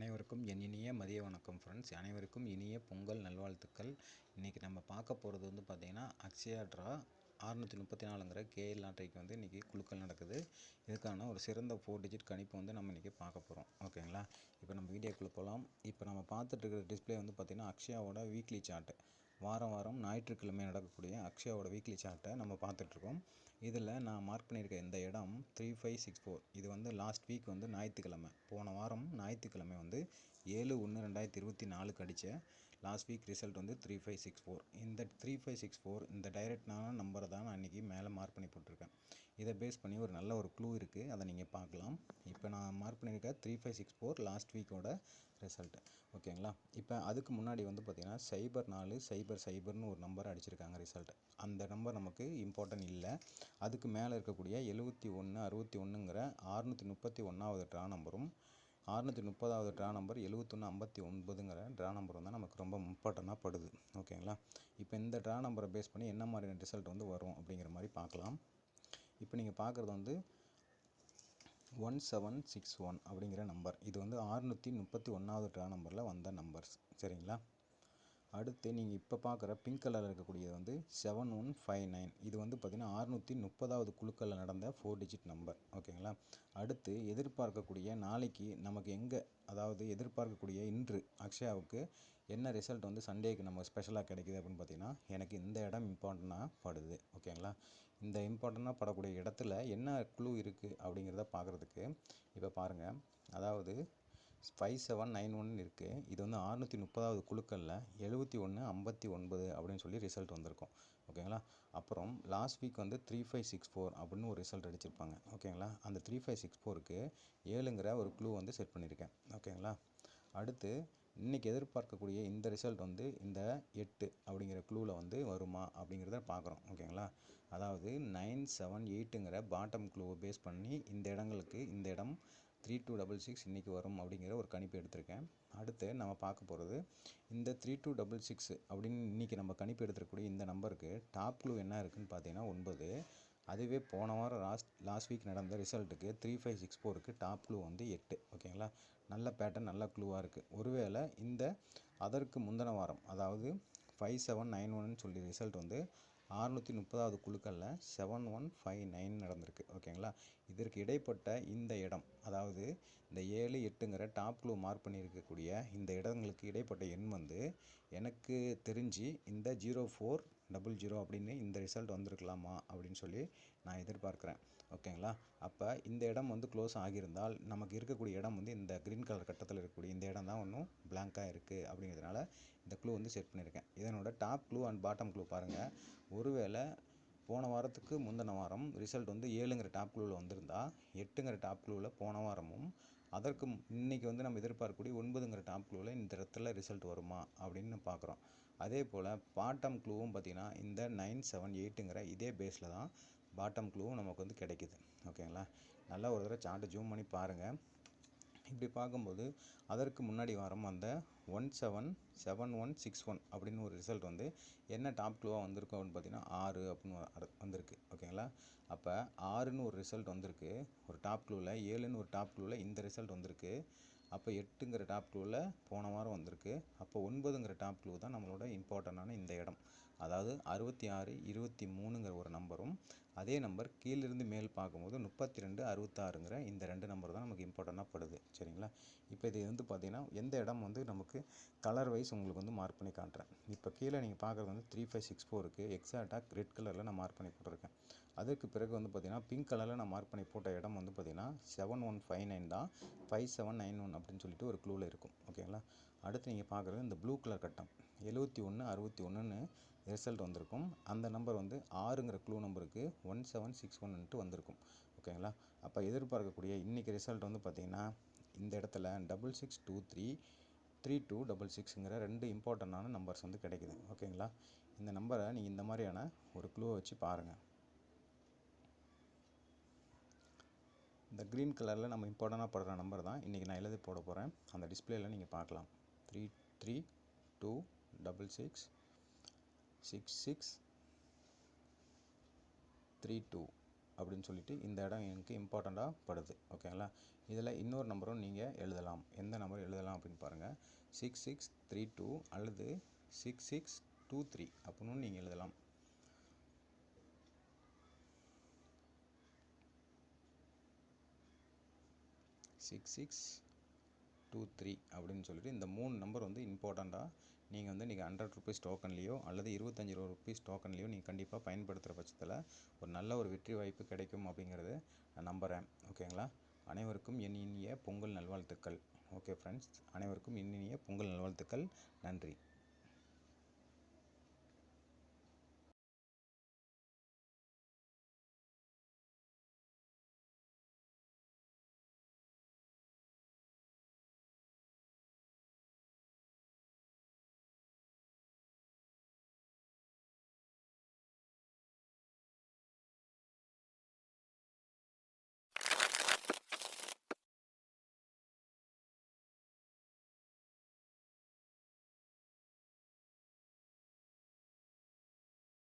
அனைவருக்கும் என் இனிய மதிய வணக்கம் ஃப்ரெண்ட்ஸ் அனைவருக்கும் இனிய பொங்கல் நல்வாழ்த்துக்கள். இன்றைக்கி நம்ம பார்க்க போகிறது வந்து பார்த்திங்கன்னா அக்ஷயா ட்ரா அறுநூற்றி முப்பத்தி நாலுங்கிற கேஎல் லாட்டரிக்கு வந்து இன்றைக்கி குழுக்கள் நடக்குது. இதுக்கான ஒரு சிறந்த ஃபோர் டிஜிட் கணிப்பு வந்து நம்ம இன்றைக்கி பார்க்க போகிறோம் ஓகேங்களா? இப்போ நம்ம வீடியோக்குள்ளே போகலாம் இப்போ நம்ம பார்த்துட்டு இருக்கிற டிஸ்பிளே வந்து பார்த்திங்கன்னா அக்ஷயாவோட வீக்லி சார்ட்டு வாரம் வாரம் ஞாயிற்றுக்கிழமை நடக்கக்கூடிய அக்ஷயாவோட வீக்லி சார்ட்டை நம்ம பார்த்துட்ருக்கோம். இதில் நான் மார்க் பண்ணியிருக்க இந்த இடம் த்ரீ ஃபைவ் சிக்ஸ் ஃபோர் இது வந்து லாஸ்ட் வீக் வந்து ஞாயிற்றுக்கிழமை. போன வாரம் ஞாயிற்றுக்கிழமை வந்து ஏழு ஒன்று ரெண்டாயிரத்தி இருபத்தி நாலுக்கு அடித்த லாஸ்ட் வீக் ரிசல்ட் வந்து த்ரீ ஃபைவ் சிக்ஸ் ஃபோர் இந்த த்ரீ ஃபைவ் சிக்ஸ் ஃபோர் இந்த டைரக்டான நம்பரை தான் நான் இன்றைக்கி மேலே மார்க் பண்ணி போட்டிருக்கேன். இதை பேஸ் பண்ணி ஒரு நல்ல ஒரு க்ளூ இருக்குது அதை நீங்கள் பார்க்கலாம். இப்போ நான் மார்க் பண்ணியிருக்க three five six four last வீக்கோட result ஓகேங்களா? இப்போ அதுக்கு முன்னாடி வந்து பார்த்திங்கன்னா சைபர் நாலு சைபர் சைபர்னு ஒரு நம்பர் அடிச்சிருக்காங்க ரிசல்ட் அந்த நம்பர் நமக்கு இம்பார்ட்டன்ட் இல்லை. அதுக்கு மேலே இருக்கக்கூடிய எழுபத்தி ஒன்று அறுபத்தி ஒன்றுங்கிற அறுநூற்றி முப்பத்தி ஒன்றாவது ட்ரா நம்பரும் அறுநூற்றி முப்பதாவது ட்ரா நம்பர் எழுவத்தொன்று ஐம்பத்தி ஒன்பதுங்கிற ட்ரா நம்பர் வந்து நமக்கு ரொம்ப இம்பார்ட்டண்ட்டாக படுது. ஓகேங்களா இப்போ இந்த ட்ரா நம்பரை பேஸ் பண்ணி என்ன மாதிரியான ரிசல்ட் வந்து வரும் அப்படிங்கிற மாதிரி பார்க்கலாம். இப்போ நீங்கள் பார்க்குறது வந்து ஒன் செவன் சிக்ஸ் ஒன் அப்படிங்கிற நம்பர் இது வந்து ஆறுநூற்றி முப்பத்தி ஒன்றாவது ட்ரா நம்பரில் வந்த நம்பர்ஸ் சரிங்களா? அடுத்து நீங்கள் இப்போ பார்க்குற பிங்க் கலரில் இருக்கக்கூடியது வந்து செவன் ஒன் ஃபைவ் நைன் இது வந்து பார்த்திங்கன்னா அறுநூற்றி முப்பதாவது குழுக்களில் நடந்த ஃபோர் டிஜிட் நம்பர் ஓகேங்களா அடுத்து எதிர்பார்க்கக்கூடிய நாளைக்கு நமக்கு எங்கே அதாவது எதிர்பார்க்கக்கூடிய இன்று அக்ஷயாவுக்கு என்ன ரிசல்ட் வந்து சண்டேக்கு நம்ம ஸ்பெஷலாக கிடைக்குது அப்படின்னு பார்த்தீங்கன்னா எனக்கு இந்த இடம் இம்பார்ட்டண்ட்டாக படுது. ஓகேங்களா இந்த இம்பார்ட்டண்ட்டாக படக்கூடிய இடத்துல என்ன குழு இருக்குது அப்படிங்கிறத பார்க்குறதுக்கு இப்போ பாருங்கள் அதாவது ஃபைவ் செவன் நைன் ஒன்னு இருக்குது இது வந்து அறுநூற்றி முப்பதாவது குழுக்களில் எழுபத்தி ஒன்று ஐம்பத்தி ஒன்பது அப்படின்னு சொல்லி ரிசல்ட் வந்திருக்கும். ஓகேங்களா? அப்புறம் லாஸ்ட் வீக் வந்து த்ரீ ஃபைவ் சிக்ஸ் ஃபோர் அப்படின்னு ஒரு ரிசல்ட் அடிச்சிருப்பாங்க. ஓகேங்களா? அந்த த்ரீ ஃபைவ் சிக்ஸ் ஃபோருக்கு ஏழுங்கிற ஒரு க்ளூ வந்து செட் பண்ணியிருக்கேன். ஓகேங்களா? அடுத்து இன்றைக்கி எதிர்பார்க்கக்கூடிய இந்த ரிசல்ட் வந்து இந்த எட்டு அப்படிங்கிற க்ளூவில் வந்து வருமா அப்படிங்கிறத பார்க்குறோம். ஓகேங்களா? அதாவது நைன் செவன் எயிட்டுங்கிற பாட்டம் க்ளூவை பேஸ் பண்ணி இந்த இடங்களுக்கு இந்த இடம் த்ரீ டூ டபுள் சிக்ஸ் இன்றைக்கி வரும் அப்படிங்கிற ஒரு கணிப்பு எடுத்திருக்கேன். அடுத்து நம்ம பார்க்க போகிறது இந்த த்ரீ டூ டபுள் சிக்ஸ் அப்படின்னு இன்றைக்கி நம்ம கணிப்பு எடுத்துருக்கூடிய இந்த நம்பருக்கு டாப் க்ளூ என்ன இருக்குதுன்னு பார்த்தீங்கன்னா ஒன்பது. அதுவே போன வாரம் லாஸ்ட் லாஸ்ட் வீக் நடந்த ரிசல்ட்டுக்கு த்ரீ ஃபைவ் சிக்ஸ் ஃபோருக்கு டாப் க்ளூ வந்து எட்டு. ஓகேங்களா நல்ல பேட்டர்ன் நல்ல க்ளூவாக இருக்குது ஒருவேளை இந்த அதற்கு முந்தின வாரம் அதாவது ஃபைவ் செவன் நைன் ஒன்னு சொல்லி ரிசல்ட் வந்து அறுநூற்றி முப்பதாவது குழுக்களில் செவன் ஒன் ஃபைவ் நைன் நடந்திருக்கு. ஓகேங்களா? இதற்கு இடைப்பட்ட இந்த இடம் அதாவது இந்த ஏழு எட்டுங்கிற டாப் க்ளூ மார்க் பண்ணியிருக்கக்கூடிய இந்த இடங்களுக்கு இடைப்பட்ட எண் வந்து எனக்கு தெரிஞ்சு இந்த ஜீரோ ஃபோர் டபுள் ஜீரோ அப்படின்னு இந்த ரிசல்ட் வந்திருக்கலாமா அப்படின்னு சொல்லி நான் எதிர்பார்க்குறேன். ஓகேங்களா? அப்போ இந்த இடம் வந்து க்ளோஸ் ஆகியிருந்தால் நமக்கு இருக்கக்கூடிய இடம் வந்து இந்த க்ரீன் கலர் கட்டத்தில் இருக்கக்கூடிய இந்த இடம் தான் ஒன்றும் பிளாங்காக இருக்குது அப்படிங்கிறதுனால இந்த க்ளூ வந்து செட் பண்ணியிருக்கேன் இதனோட top clue and bottom clue பாருங்கள் ஒருவேளை போன வாரத்துக்கு முந்தின வாரம் ரிசல்ட் வந்து ஏழுங்கிற டாப் க்ளூவில் வந்திருந்தா எட்டுங்கிற டாப் க்ளூவில் போன வாரமும் அதற்கு இன்றைக்கி வந்து நம்ம எதிர்பார்க்கக்கூடிய ஒன்பதுங்கிற டாப் க்ளூவில் இந்த இடத்துல ரிசல்ட் வருமா அப்படின்னு பார்க்குறோம். அதே போல் பாட்டம் க்ளூவும் பார்த்திங்கன்னா இந்த நைன் செவன் எயிட்டுங்கிற இதே பேஸில் தான் பாட்டம் க்ளூவும் நமக்கு வந்து கிடைக்கிது. ஓகேங்களா? நல்லா ஒரு தடவை சார்ட்டு ஜூம் பண்ணி பாருங்கள் இப்படி பார்க்கும்போது அதற்கு முன்னாடி வாரம் அந்த one seven seven one six one அப்படின்னு ஒரு ரிசல்ட் வந்து என்ன டாப் க்ளூவாக வந்திருக்கும் அப்படின்னு பார்த்தீங்கன்னா ஆறு அப்படின்னு வந்திருக்கு. ஓகேங்களா? அப்போ ஆறுன்னு ஒரு ரிசல்ட் வந்திருக்கு. ஒரு டாப் க்ளூவில் ஏழுன்னு ஒரு டாப் க்ளூவில் இந்த ரிசல்ட் வந்திருக்கு. அப்போ எட்டுங்கிற டாப் க்ளூவில் போன வாரம் வந்திருக்கு. அப்போ ஒன்பதுங்கிற டாப் க்ளூ தான் நம்மளோட இம்பார்ட்டண்ட்டான இந்த இடம். அதாவது அறுபத்தி ஆறு இருபத்தி மூணுங்கிற ஒரு நம்பரும் அதே நம்பர் கீழிருந்து மேல் பார்க்கும்போது முப்பத்தி ரெண்டு அறுபத்தாறுங்கிற இந்த ரெண்டு நம்பர் தான் நமக்கு இம்பார்ட்டண்ட்டாக படுது. சரிங்களா? இப்போ இது வந்து பார்த்திங்கன்னா எந்த இடம் வந்து நமக்கு கலர் வைஸ் உங்களுக்கு வந்து மார்க் பண்ணி காட்டுறேன். இப்போ கீழே நீங்கள் பார்க்குறது வந்து த்ரீ ஃபைவ் சிக்ஸ் ஃபோருக்கு எக்ஸாக்டாக ரெட் கலரில் நான் மார்க் பண்ணி போட்டிருக்கேன். அதற்கு பிறகு வந்து பார்த்திங்கன்னா பிங்க் கலரில் நான் மார்க் பண்ணி போட்ட இடம் வந்து பார்த்திங்கன்னா செவன் ஒன் ஃபைவ் நைன் தான். ஃபைவ் செவன் நைன் ஒன் அப்படின்னு சொல்லிட்டு ஒரு க்ளூவில் இருக்கும். ஓகேங்களா அடுத்து நீங்கள் பார்க்குறது இந்த ப்ளூ கலர் கட்டம். எழுபத்தி ஒன்று அறுபத்தி ஒன்றுன்னு ரிசல்ட் வந்திருக்கும். அந்த நம்பர் வந்து ஆறுங்கிற க்ளூ நம்பருக்கு ஒன் செவன் சிக்ஸ் ஒன்னுட்டு வந்திருக்கும். ஓகேங்களா அப்போ எதிர்பார்க்கக்கூடிய இன்றைக்கி ரிசல்ட் வந்து பார்த்திங்கன்னா இந்த இடத்துல double six two three three two double சிக்ஸுங்கிற ரெண்டு இம்பார்ட்டண்ட்டான நம்பர்ஸ் வந்து கிடைக்குது. ஓகேங்களா இந்த நம்பரை நீங்கள் இந்த மாதிரியான ஒரு க்ளூவை வச்சு பாருங்கள் இந்த க்ரீன் கலரில் நம்ம இம்பார்ட்டண்ட்டாக படுற நம்பர் தான் இன்றைக்கி நான் எழுதி போட போகிறேன் அந்த டிஸ்பிளேயில் நீங்கள் பார்க்கலாம். Three three two double six six six three two அப்படின்னு சொல்லிட்டு இந்த இடம் எனக்கு இம்பார்ட்டண்ட்டாக படுது. ஓகேங்களா இதில் இன்னொரு நம்பரும் நீங்கள் எழுதலாம். எந்த நம்பர் எழுதலாம் அப்படின்னு பாருங்கள் சிக்ஸ் சிக்ஸ் த்ரீ டூ அல்லது சிக்ஸ் சிக்ஸ் டூ த்ரீ அப்படின்னு நீங்கள் எழுதலாம். சிக்ஸ் சிக்ஸ் டூ த்ரீ அப்படின்னு சொல்லிட்டு இந்த மூணு நம்பர் வந்து இம்பார்ட்டண்ட்டாக நீங்கள் வந்து நீங்கள் ஹண்ட்ரட் ருபீஸ் டோக்கன்லேயோ அல்லது இருபத்தஞ்சி ரூபா ருபீஸ் டோக்கன்லேயோ நீங்கள் கண்டிப்பாக பயன்படுத்துகிற பட்சத்தில் ஒரு நல்ல ஒரு வெற்றி வாய்ப்பு கிடைக்கும் அப்படிங்கிறது நான் நம்புகிறேன் ஓகேங்களா அனைவருக்கும் என் இனிய பொங்கல் நல்வாழ்த்துக்கள். ஓகே ஃப்ரெண்ட்ஸ் அனைவருக்கும் இனிய பொங்கல் நல்வாழ்த்துக்கள். நன்றி.